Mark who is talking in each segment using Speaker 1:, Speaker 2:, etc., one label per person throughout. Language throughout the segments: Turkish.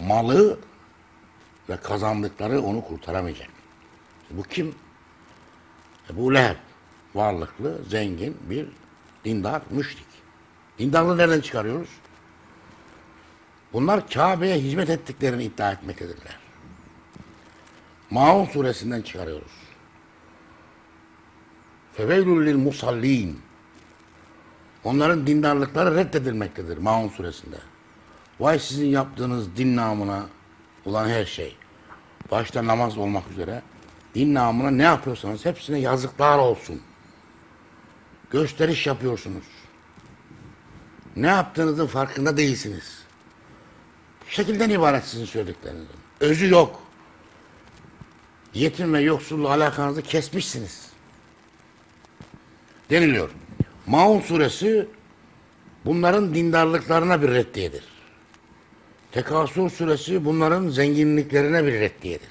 Speaker 1: malı ve kazandıkları onu kurtaramayacak. Bu kim? Ebu Leheb. Varlıklı, zengin bir dindar, müşrik. Dindarlığı nereden çıkarıyoruz? Bunlar Kabe'ye hizmet ettiklerini iddia etmektedirler. Maun suresinden çıkarıyoruz. Feveylül lil musallin. Onların dindarlıkları reddedilmektedir Maun suresinde. Vay sizin yaptığınız din namına olan her şey. Başta namaz olmak üzere din namına ne yapıyorsanız hepsine yazıklar olsun. Gösteriş yapıyorsunuz. Ne yaptığınızın farkında değilsiniz. Şekilden ibaret sizin söylediklerinizin. Özü yok. Yetim ve yoksullu alakanızı kesmişsiniz. Deniliyor. Maun suresi bunların dindarlıklarına bir reddiyedir. Tekasur suresi bunların zenginliklerine bir reddiyedir.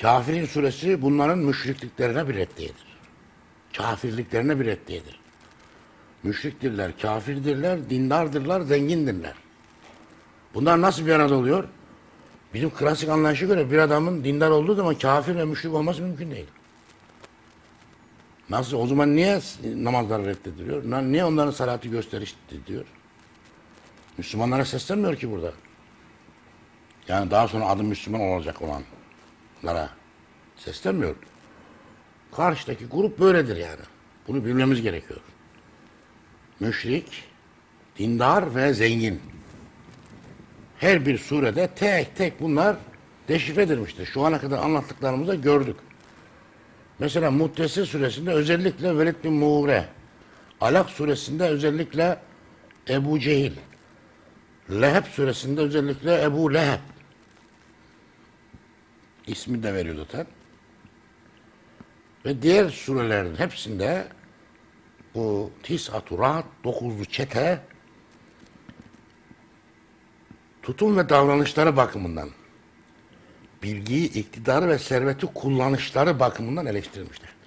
Speaker 1: Kafirin suresi bunların müşrikliklerine bir reddiyedir. Kafirliklerine bir reddiyedir. Müşriktirler, kafirdirler, dindardırlar, zengindirler. Bunlar nasıl bir arada oluyor? Bizim klasik anlayışa göre bir adamın dindar olduğu zaman kafir ve müşrik olması mümkün değil. Nasıl? O zaman niye namazları reddediliyor? Niye onların salatı gösteriş diyor? Müslümanlara seslenmiyor ki burada. Yani daha sonra adı Müslüman olacak olanlara seslenmiyor. Karşıdaki grup böyledir yani. Bunu bilmemiz gerekiyor. Müşrik, dindar ve zengin. Her bir surede tek tek bunlar deşifre edilmiştir. Şu ana kadar anlattıklarımızda gördük. Mesela Muddessir suresinde özellikle Velid bin Muğre, Alak suresinde özellikle Ebu Cehil, Leheb suresinde özellikle Ebu Leheb ismi de veriyor zaten. Ve diğer surelerin hepsinde bu Rahat, dokuzlu çete tutum ve davranışları bakımından bilgiyi, iktidarı ve serveti kullanışları bakımından eleştirilmiştir.